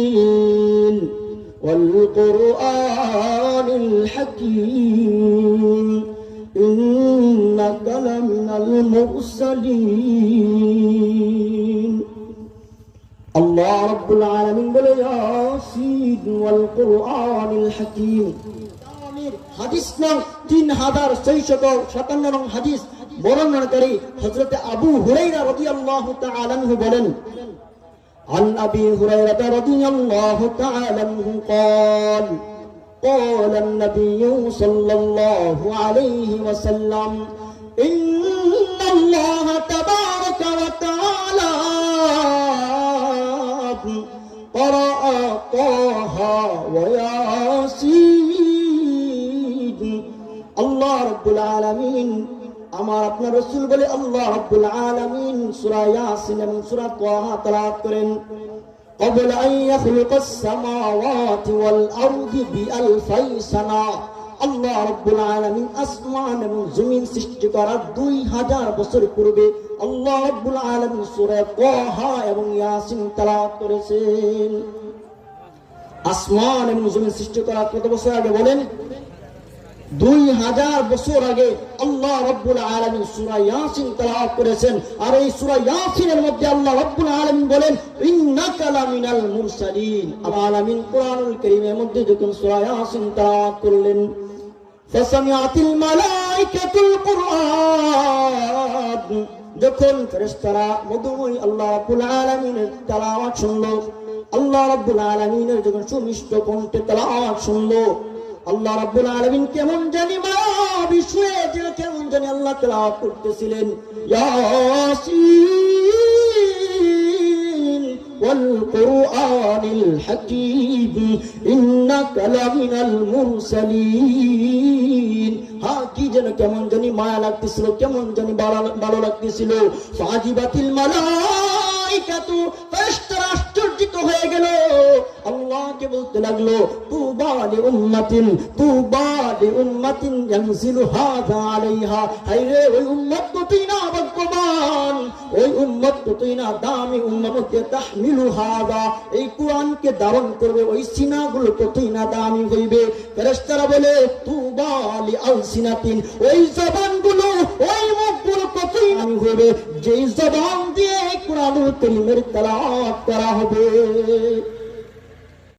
ياسين والقرآن الحكيم إنك لمن المرسلين الله رب العالمين বলে ইয়াসিন ওয়াল কোরআনিল হাকীম হাদিস নং তিন হাজার ছয়শত সাতান্ন নং হাদিস বর্ণনাকারী হযরত আবু হুরাইরা রাদিয়াল্লাহু তাআলা আনহু বলেন عن أبي هريرة رضي الله تعالى عنه قال قال النبي صلى الله عليه وسلم إن الله تبارك وتعالى قرأ طه وياسين الله رب العالمين আমার আপনার রসুল বলে আল্লাহ রাব্বুল আলামিন সূরা ইয়াসিন এবং সূরা তাহা তেলাওয়াত করেন قبل أن يخلق السماوات والأرض بألفي سنة আল্লাহ রব্বুল আলামিন আসমান এবং জমিন সৃষ্টি করার দুই হাজার বছর পূর্বে আল্লাহ রব্বুল আলামিন সূরা তাহা এবং ইয়াসিন তেলাওয়াত করেছেন আসমান এবং জমিন সৃষ্টি করার কত বছর আগে বলেন দুই হাজার বছর আগে আল্লাহ রব্বুল আলমিন সুরা ইয়াসিন তেলাওয়াত করেছেন। আর এই সুরা ইয়াসিনের মধ্যে আল্লাহ রব্বুল আলমিন বলেন, ইন্নাকা লামিনাল মুরসালিন। আলামিন কোরআনুল মধ্যে যখন সুরা ইয়াসিন তেলাওয়াত করলেন, ফাসামিআতিল মালাইকাতুল কুরআন। যখন ফেরেশতারা মধুময় আল্লাহ রাব্বুল আলামিনের তেলাওয়াত শুনলো, আল্লাহ রাব্বুল আলামিনের যখন সুমিষ্ট কণ্ঠে তেলাওয়াত শুনলো আল্লাহ রাব্বুল আলামিন কেমন জানি মা বিষয়ে যে কেমন জানি আল্লাহ তেলাওয়াত করতেছিলেন। ইয়াসিন, ওয়াল কুরআনিল হাকীম, ইন্নাকা লামিনাল মুরসালিন। হ্যাঁ কি যেন কেমন জানি মায়া লাগতেছিল, কেমন জানি ভালো লাগতেছিল। ফাজিবাতিল মালাইকাতু ফাস্তা আল্লাহকে লাগল তুবা লি উম্মাতিন তুবা লি উম্মাতিন ইয়ানজিলু হাযা আলাইহা। হায়রে, ওই উম্মত কতই না, ভাগ্যবান। ওই উম্মত কতই না, দামি উম্মতকে তাহমিলু হাযা। এই কোরআনকে ধারণ করবে, ওই সিনাগুলো কতই না, দামি হইবে। ফেরেশতারা বলে তুবা লি আলসিনাতিন। ওই জবানগুলো, ওই মুখগুলো কতই দামি হইবে। যেই জবান দিয়ে কোরআনুল কারীমের তেলাওয়াত করা হবে।